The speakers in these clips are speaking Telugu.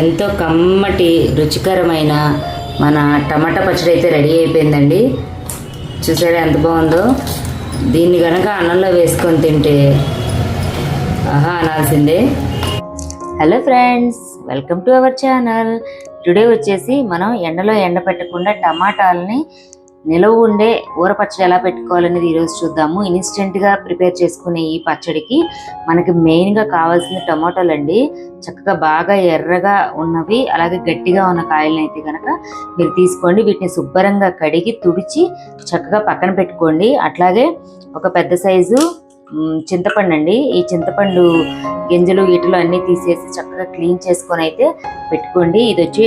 ఎంతో కమ్మటి రుచికరమైన మన టమాటా పచ్చడి అయితే రెడీ అయిపోయిందండి. చూసారా ఎంత బాగుందో? దీన్ని కనుక అన్నంలో వేసుకొని తింటే ఆహా అనాల్సిందే. Hello friends welcome to our channel. Today వచ్చేసి మనం ఎండలో ఎండ పెట్టకుండా టమాటాలని నిలవ ఉండే ఊర పచ్చడి ఎలా పెట్టుకోవాలనేది ఈరోజు చూద్దాము. ఇన్స్టెంట్గా ప్రిపేర్ చేసుకునే ఈ పచ్చడికి మనకి మెయిన్గా కావాల్సిన టమాటాలు అండి. చక్కగా బాగా ఎర్రగా ఉన్నవి అలాగే గట్టిగా ఉన్న కాయలను అయితే కనుక మీరు తీసుకోండి. వీటిని శుభ్రంగా కడిగి తుడిచి చక్కగా పక్కన పెట్టుకోండి. అట్లాగే ఒక పెద్ద సైజు చింతపండు అండి. ఈ చింతపండు గింజలు వీటిలో అన్నీ తీసేసి చక్కగా క్లీన్ చేసుకొని అయితే పెట్టుకోండి. ఇది వచ్చి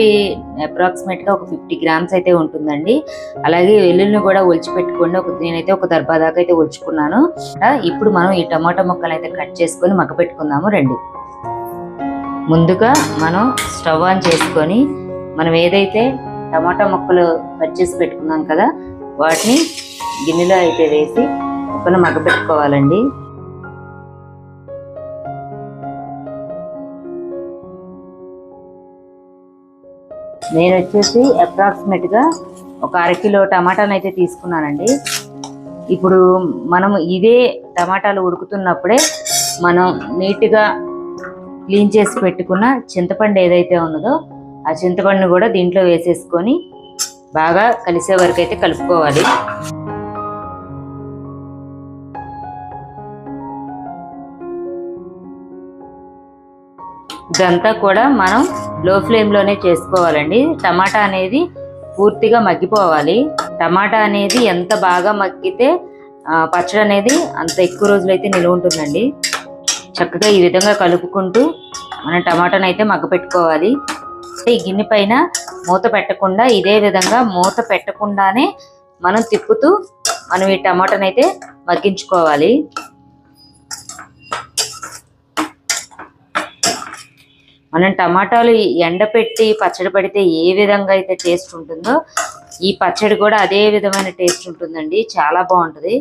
అప్రాక్సిమేట్గా ఒక ఫిఫ్టీ గ్రామ్స్ అయితే ఉంటుందండి. అలాగే వెల్లుల్ని కూడా ఒలిచి పెట్టుకోండి. ఒక నేనైతే ఒక దర్బా దాకా అయితే ఒలుచుకున్నాను. ఇప్పుడు మనం ఈ టమాటా ముక్కలు అయితే కట్ చేసుకొని మగ్గ పెట్టుకుందాము రండి. ముందుగా మనం స్టవ్ ఆన్ చేసుకొని మనం ఏదైతే టమాటా ముక్కలు కట్ చేసి పెట్టుకున్నాం కదా వాటిని గిన్నెలో అయితే వేసి ముక్కను మగ్గ నేను వచ్చేసి అప్రాక్సిమేట్గా ఒక అరకిలో టమాటాలు అయితే తీసుకున్నానండి. ఇప్పుడు మనం ఇదే టమాటాలు ఉడుకుతున్నప్పుడే మనం నీట్గా క్లీన్ చేసి పెట్టుకున్న చింతపండు ఏదైతే ఉన్నదో ఆ చింతపండును కూడా దీంట్లో వేసేసుకొని బాగా కలిసే వరకు అయితే కలుపుకోవాలి. ఇదంతా కూడా మనం లో ఫ్లేమ్లోనే చేసుకోవాలండి. టమాటా అనేది పూర్తిగా మగ్గిపోవాలి. టమాటా అనేది ఎంత బాగా మగ్గితే పచ్చడి అనేది అంత ఎక్కువ రోజులైతే నిల్వ ఉంటుందండి. చక్కగా ఈ విధంగా కలుపుకుంటూ మనం టమాటాను అయితే మగ్గ పెట్టుకోవాలి ఈ గిన్నె పైన మూత పెట్టకుండా ఇదే విధంగా మూత పెట్టకుండానే మనం తిప్పుతూ మనం ఈ టమాటాను అయితే మగ్గించుకోవాలి. మనం టమాటాలు ఎండపెట్టి పచ్చడి పడితే ఏ విధంగా అయితే టేస్ట్ ఉంటుందో ఈ పచ్చడి కూడా అదే విధమైన టేస్ట్ ఉంటుందండి. చాలా బాగుంటుంది.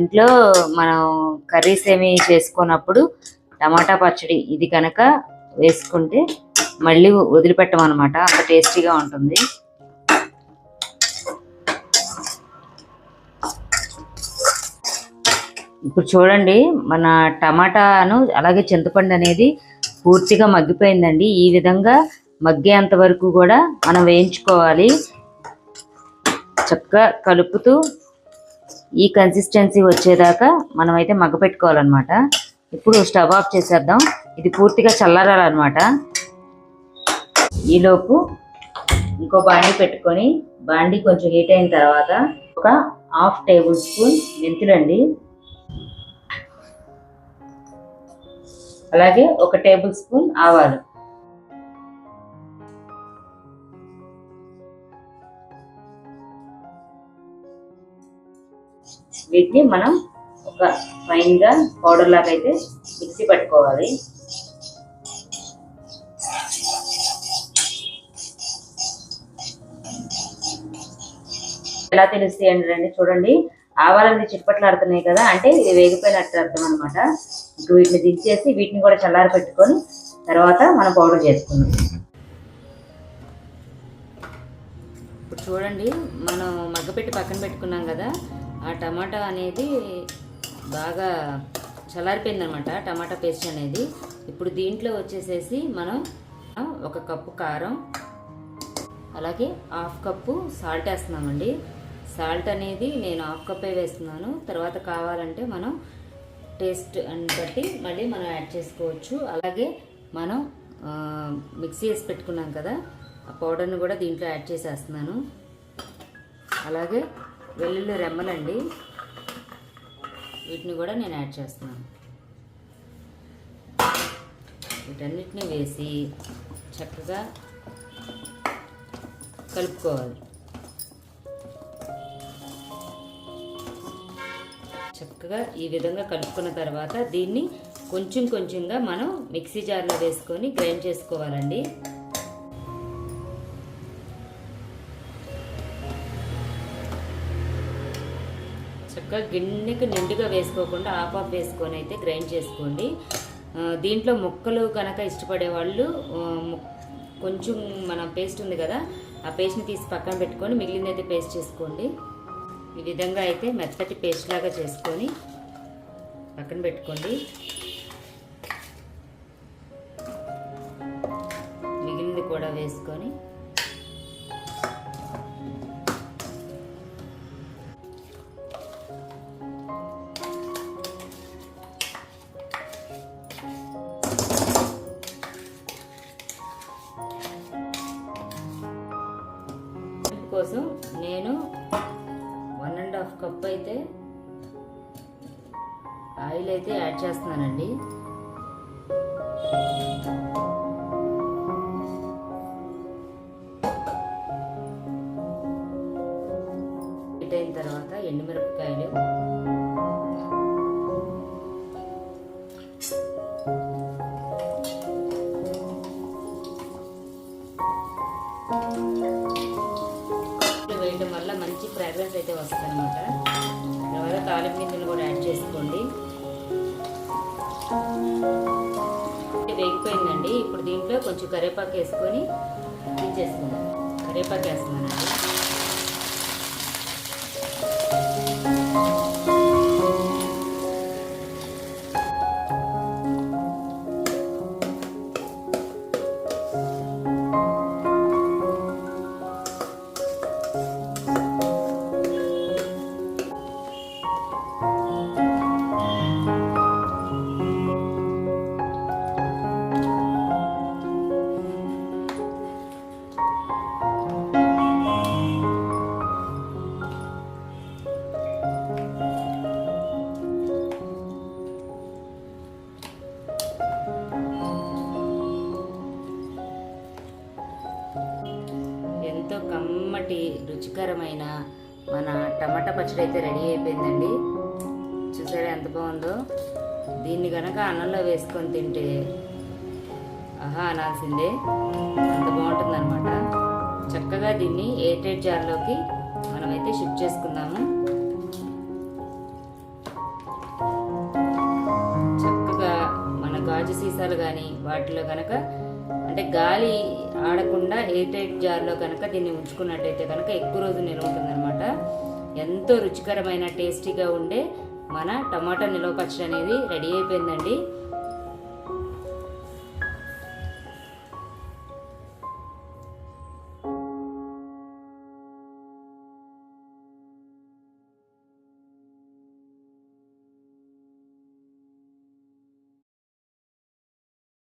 ఇంట్లో మనం కర్రీస్ ఏమి చేసుకున్నప్పుడు టమాటా పచ్చడి ఇది కనుక వేసుకుంటే మళ్ళీ వదిలిపెట్టమన్నమాట. అంత టేస్టీగా ఉంటుంది. ఇప్పుడు చూడండి మన టమాటాను అలాగే చింతపండు అనేది పూర్తిగా మగ్గిపోయిందండి. ఈ విధంగా మగ్గేంత వరకు కూడా మనం వేయించుకోవాలి. చక్కగా కలుపుతూ ఈ కన్సిస్టెన్సీ వచ్చేదాకా మనం అయితే మగ్గ పెట్టుకోవాలన్నమాట ఇప్పుడు స్టవ్ ఆఫ్ చేసేద్దాం. ఇది పూర్తిగా చల్లారాలన్నమాట. ఈలోపు ఇంకో బాండి పెట్టుకొని బాండి కొంచెం హీట్ అయిన తర్వాత ఒక హాఫ్ టేబుల్ స్పూన్ మెంతులండి. అలాగే ఒక టేబుల్ స్పూన్ ఆవాలు. వీటిని మనం ఒక ఫైన్గా పౌడర్ లాగా అయితే మిక్సీ పట్టుకోవాలి. ఎలా తెలుస్తాయి అండి చూడండి. ఆవాలన్నీ చిట్పట్లాడుతున్నాయి కదా అంటే ఇది వేగిపోయినట్టు అర్థం అనమాట ఇంక వీటిని దించేసి వీటిని కూడా చల్లారి పెట్టుకొని తర్వాత మనం పౌడర్ చేసుకుందాం. ఇప్పుడు చూడండి మనం మగ్గపెట్టి పక్కన పెట్టుకున్నాం కదా ఆ టమాటా అనేది బాగా చల్లారిపోయిందనమాట టమాటా పేస్ట్ అనేది. ఇప్పుడు దీంట్లో వచ్చేసేసి మనం ఒక కప్పు కారం అలాగే హాఫ్ కప్పు సాల్ట్ వేస్తున్నామండి. సాల్ట్ అనేది నేను హాఫ్ కప్పే వేస్తున్నాను. తర్వాత కావాలంటే మనం టేస్ట్ అని బట్టి మళ్ళీ మనం యాడ్ చేసుకోవచ్చు. అలాగే మనం మిక్సీ వేసి పెట్టుకున్నాం కదా ఆ పౌడర్ని కూడా దీంట్లో యాడ్ చేసేస్తున్నాను. అలాగే వెల్లుల్లి రెమ్మలండి వీటిని కూడా నేను యాడ్ చేస్తున్నాను. వీటన్నిటిని వేసి చక్కగా కలుపుకోవాలి. చక్కగా ఈ విధంగా కలుపుకున్న తర్వాత దీన్ని కొంచెం కొంచెంగా మనం మిక్సీ జార్లో వేసుకొని గ్రైండ్ చేసుకోవాలండి. చక్కగా గిన్నెకి నిండుగా వేసుకోకుండా ఆఫ్ ఆఫ్ వేసుకొని అయితే గ్రైండ్ చేసుకోండి. దీంట్లో ముక్కలు కనుక ఇష్టపడే వాళ్ళు కొంచెం మన పేస్ట్ ఉంది కదా ఆ పేస్ట్ని తీసి పక్కన పెట్టుకొని మిగిలిందైతే అయితే పేస్ట్ చేసుకోండి. ఈ విధంగా అయితే మెత్తటి పేస్ట్ లాగా చేసుకొని పక్కన పెట్టుకోండి. మిగిలింది కూడా వేసుకొని ఆయిల్ అయితే యాడ్ చేస్తున్నానండి. అయిన తర్వాత ఎండుమిరపకాయలు. వేయడం వల్ల మంచి ఫ్రాగ్రెన్స్ అయితే వస్తుంది అనమాట తర్వాత తాలింపు గింజలు కూడా యాడ్ చేసుకోండి. వేగిపోయిందండి ఇప్పుడు దీంట్లో కొంచెం కరివేపాకు వేసుకొని దించేసుకుందాం. కరివేపాకు వేస్తున్నానండి. కమ్మటి రుచికరమైన మన టమాటా పచ్చడి అయితే రెడీ అయిపోయిందండి. చూసారా ఎంత బాగుందో? దీన్ని కనుక అన్నంలో వేసుకొని తింటే ఆహా అనాల్సిందే. అంత బాగుంటుందన్నమాట. చక్కగా దీన్ని ఎయిటెడ్ జార్లోకి మనమైతే షిఫ్ట్ చేసుకుందాము. చక్కగా మన గాజు సీసాలు కానీ వాటిలో కనుక అంటే గాలి ఆడకుండా ఎయిర్ టైట్ జార్లో కనుక దీన్ని ఉంచుకున్నట్టయితే కనుక ఎక్కువ రోజు నిల్వ ఉంటుందన్నమాట. ఎంతో రుచికరమైన టేస్టీగా ఉండే మన టమాటా నిల్వ పచ్చడి అనేది రెడీ అయిపోయిందండి.